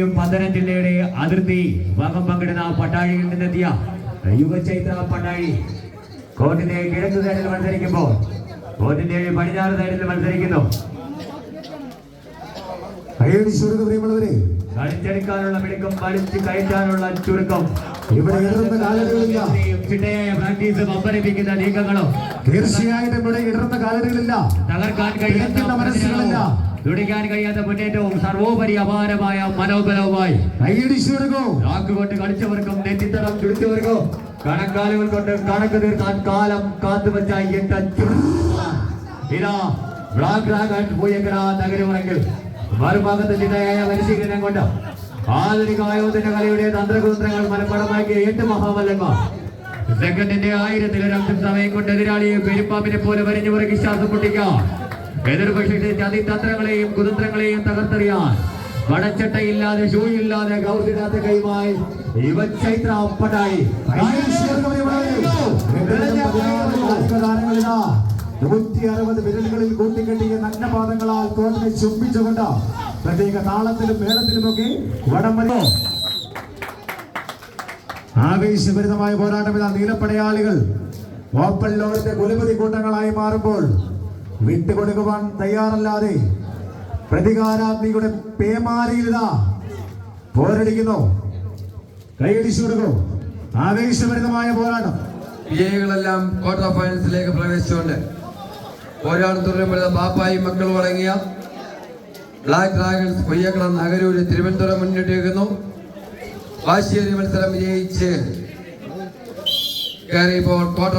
കോട്ടയം ജില്ലയുടെയും അതിർത്തി ഭാഗം പങ്കിടുന്ന പട്ടാഴിയിൽ നിന്നെത്തിയ യുവചൈത്ര പട്ടാഴി. കോട്ടിന്റെ കിഴക്ക് സൈഡിൽ മത്സരിക്കുമ്പോൾ കോട്ടിന്റെ പടിഞ്ഞാറ് സൈഡിൽ മത്സരിക്കുന്നു. കളിച്ചെടുക്കാനുള്ള മിടുക്കം കളിച്ച് കയറ്റാനുള്ള ചുരുക്കം. ഇവിടെ ഇടറുന്ന കാലടികളില്ല ചിട്ടയായ പ്രാക്ടീസ് പമ്പരിപ്പിക്കുന്ന നീക്കങ്ങളും. തീർച്ചയായിട്ടും ഇവിടെ ഇടർന്ന കാലടികളില്ല തകർക്കാൻ കഴിയുന്ന മനസ്സുകളില്ല. തുടിക്കാൻ കഴിയാത്ത മുന്നേറ്റവും സർവോപരി അപാരമായ മനോബലവുമായി. കൈയടി ചുരുക്കോ കൊണ്ട് കളിച്ചവർക്കും നെറ്റിത്തടം ചുടിച്ചവർക്കും കണക്കാലുകൾ കൊണ്ട് കണക്ക് തീർക്കാൻ കാലം കാത്തു വെച്ച ഇതാ ബ്ലാക്ക് ഡ്രാഗൺ പൂയക്കര നഗരമുറങ്കിൽ മറുഭാഗത്ത് ചിട്ടയായ പരിശീലനം കൊണ്ട് ആധുനിക ആയോധന കലയുടെ തന്ത്രകുതന്ത്രങ്ങൾ മനഃപ്പടമാക്കിയ എട്ട് മഹാമല്ലന്മാർ. സെക്കൻഡിന്റെ ആയിരത്തിലൊരംശം സമയം കൊണ്ട് എതിരാളിയെ പെരുപ്പാമ്പിനെ പോലെ വരിഞ്ഞു പുറകെ ശ്വാസം പൊട്ടിക്കാം എതിർപക്ഷത്തെ ചതിതന്ത്രങ്ങളെയും കുതന്ത്രങ്ങളെയും തകർത്തെറിയാൻ വടച്ചട്ടയില്ലാതെ ഷൂ ഇല്ലാതെ ഗൗരിടാത്ത കൈമായി ഇവ ചൈത്ര അപ്പടായി നൂറ്റി അറുപത് വിരലുകളിൽ കൂട്ടിക്കെട്ടിയ നഗ്നപാദങ്ങളാൽ കോട്ടിനെ ചുംബിച്ചുകൊണ്ട് പ്രത്യേക താളത്തിലും മേളത്തിലുമൊക്കെ വടം ആവേശഭരിതമായ പോരാട്ടം ഇതാ നീലപ്പടയാളികൾ. ഓപ്പൺ ലോകത്തെ കുലപതി കൂട്ടങ്ങളായി മാറുമ്പോൾ വിട്ടുകൊടുക്കുവാൻ തയ്യാറല്ലാതെ പ്രതികാരാഗ്നിയുടെ പേമാരിയിൽ ഇതാ പോരടിക്കുന്നു. കൈയടിച്ചു കൊടുക്കും ആവേശഭരിതമായ പോരാട്ടം. വിജയങ്ങളെല്ലാം ക്വാർട്ടർ ഫൈനൽസിലേക്ക് പ്രവേശിച്ചുകൊണ്ട് പോരാട്ടം തുടരുമ്പോൾ പാപ്പായും മക്കളും അടങ്ങിയ ബ്ലാക്ക് ഡ്രാഗൺസ് കൊയ്യക്കളം നഗരൂര് തിരുവനന്തപുരം മുന്നിട്ട് വെക്കുന്നു വാശിയേറിയ മത്സരം വിജയിച്ച് കയറിയപ്പോൾ ക്വാർട്ടർ